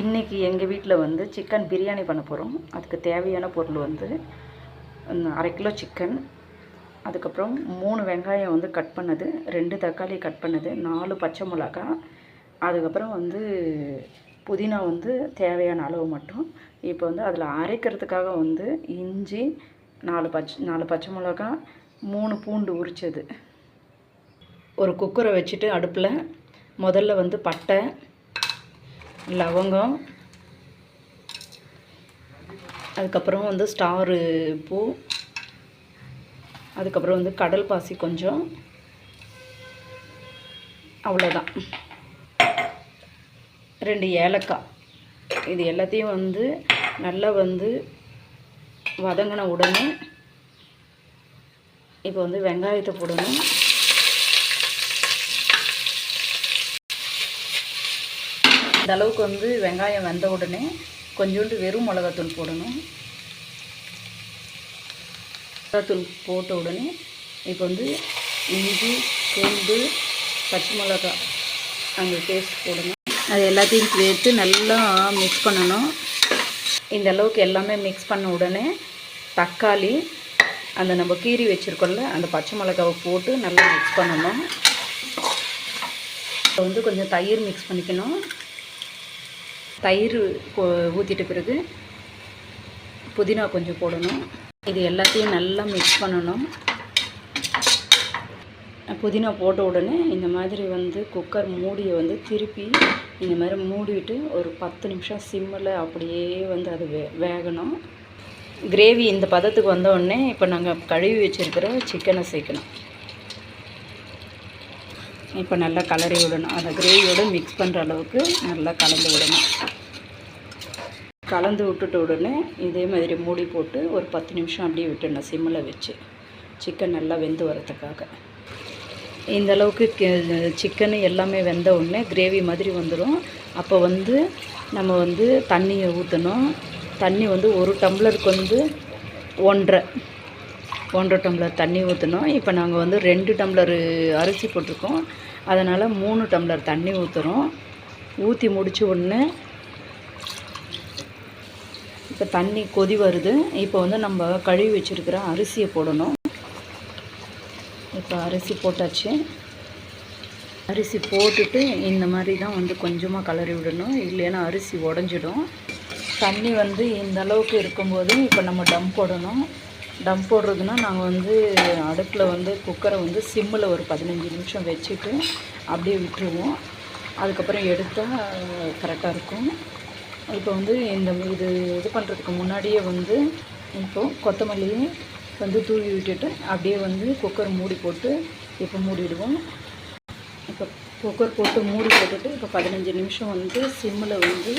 இன்றைக்கி எங்கள் வீட்டில் வந்து சிக்கன் பிரியாணி பண்ண போகிறோம் அதுக்கு தேவையான பொருள் வந்து அரை கிலோ சிக்கன் அதுக்கப்புறம் மூணு வெங்காயம் வந்து கட் பண்ணது ரெண்டு தக்காளி கட் பண்ணது நாலு பச்சை மிளகா. அதுக்கப்புறம் வந்து புதினா வந்து தேவையான அளவு மட்டும். இப்போ வந்து அதில் அரைக்கிறதுக்காக வந்து இஞ்சி நாலு பச்சை நாலு பச்சை மிளகா மூணு பூண்டு உரிச்சது. ஒரு குக்கரை வச்சுட்டு அடுப்பில் முதல்ல வந்து பட்டை லவங்கம் அதுக்கப்புறம் வந்து ஸ்டாரு பூ அதுக்கப்புறம் வந்து கடல் பாசி கொஞ்சம். அவ்வளோதான். ரெண்டு ஏலக்காய். இது எல்லாத்தையும் வந்து நல்லா வந்து வதங்கின உடனே இப்போ வந்து வெங்காயத்தை போடணும். இந்த அளவுக்கு வந்து வெங்காயம் வெந்த உடனே கொஞ்சோண்டு வெறும் மிளகாத்தூள் போடணும். மிளகாத்தூள் போட்ட உடனே இப்போ வந்து இஞ்சி பூண்டு பச்சை மிளகாய் அந்த பேஸ்ட் போடணும். அது எல்லாத்தையும் சேர்த்து நல்லா மிக்ஸ் பண்ணணும். இந்த அளவுக்கு எல்லாமே மிக்ஸ் பண்ண உடனே தக்காளி அந்த நம்ம கீரி வச்சுருக்கோம்ல அந்த பச்சை மிளகாவை போட்டு நல்லா மிக்ஸ் பண்ணணும். இப்போ வந்து கொஞ்சம் தயிர் மிக்ஸ் பண்ணிக்கணும். தயிர் ஊற்றிட்ட பிறகு புதினா கொஞ்சம் போடணும். இது எல்லாத்தையும் நல்லா மிக்ஸ் பண்ணணும். புதினா போட்ட உடனே இந்த மாதிரி வந்து குக்கர் மூடியை வந்து திருப்பி இந்த மாதிரி மூடிட்டு ஒரு பத்து நிமிஷம் சிம்மில் அப்படியே வந்து அது வே வேகணும். கிரேவி இந்த பதத்துக்கு வந்தோடனே இப்போ நாங்கள் கழுவி வச்சுருக்கிற சிக்கனை சேர்க்கணும். இப்போ நல்லா கலரி விடணும். அந்த கிரேவியோட மிக்ஸ் பண்ணுற அளவுக்கு நல்லா கலந்து விடணும். கலந்து விட்டுட்ட உடனே இதே மாதிரி மூடி போட்டு ஒரு பத்து நிமிஷம் அப்படியே விட்டுடணும் சிம்மில் வச்சு. சிக்கன் நல்லா வெந்து வரத்துக்காக. இந்த அளவுக்கு சிக்கன் எல்லாமே வெந்த உடனே கிரேவி மாதிரி வந்துடும் அப்போ வந்து நம்ம வந்து தண்ணியை ஊற்றணும் தண்ணி வந்து ஒரு டம்ளருக்கு வந்து ஒன்றரை. ஒன்றரை டம்ளர் தண்ணி ஊற்றணும் இப்போ நாங்கள் வந்து ரெண்டு டம்ளர் அரிசி போட்டிருக்கோம். அதனால் மூணு டம்ளர் தண்ணி ஊற்றுறோம் ஊற்றி முடிச்ச உடனே இப்போ தண்ணி கொதி வருது. இப்போ வந்து நம்ம கழுவி வச்சுருக்கிற அரிசியை போடணும். இப்போ அரிசி போட்டாச்சு. அரிசி போட்டுட்டு இந்த மாதிரி தான் வந்து கொஞ்சமாக கலரி விடணும். இல்லைன்னா அரிசி உடஞ்சிடும். தண்ணி வந்து இந்த அளவுக்கு இருக்கும்போது இப்போ நம்ம டம் போடணும். டம் போடுறதுனா நாங்கள் வந்து அடுப்பில் வந்து குக்கரை வந்து சிம்மில் ஒரு பதினஞ்சு நிமிஷம் வச்சுட்டு அப்படியே விட்டுருவோம். அதுக்கப்புறம் எடுத்தால் கரெக்டாக இருக்கும். இப்போ வந்து இந்த இது இது பண்ணுறதுக்கு முன்னாடியே வந்து இப்போது கொத்தமல்லியை வந்து தூவி விட்டுட்டு அப்படியே வந்து குக்கர் மூடி போட்டு இப்போ மூடிடுவோம். இப்போ குக்கர் போட்டு மூடி போட்டுட்டு இப்போ பதினஞ்சு நிமிஷம் வந்து சிம்மில் வந்து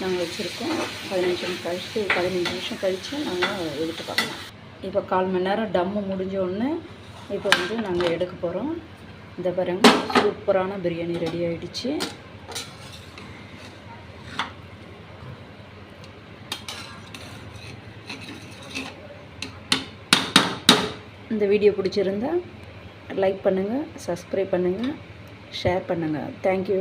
நாங்கள் வச்சுருக்கோம். பதினஞ்சு நிமிஷம் கழிச்சு பதினஞ்சு நிமிஷம் கழித்து நாங்கள் எடுத்து பார்க்கலாம். இப்போ கால் மணி நேரம் டம்மு முடிஞ்ச உடனே இப்போ வந்து நாங்கள் எடுக்க போகிறோம் இந்த பாருங்க சூப்பரான பிரியாணி ரெடி ஆகிடுச்சு இந்த வீடியோ பிடிச்சிருந்தா லைக் பண்ணுங்கள் சப்ஸ்கிரைப் பண்ணுங்கள் ஷேர் பண்ணுங்கள் தேங்க்யூ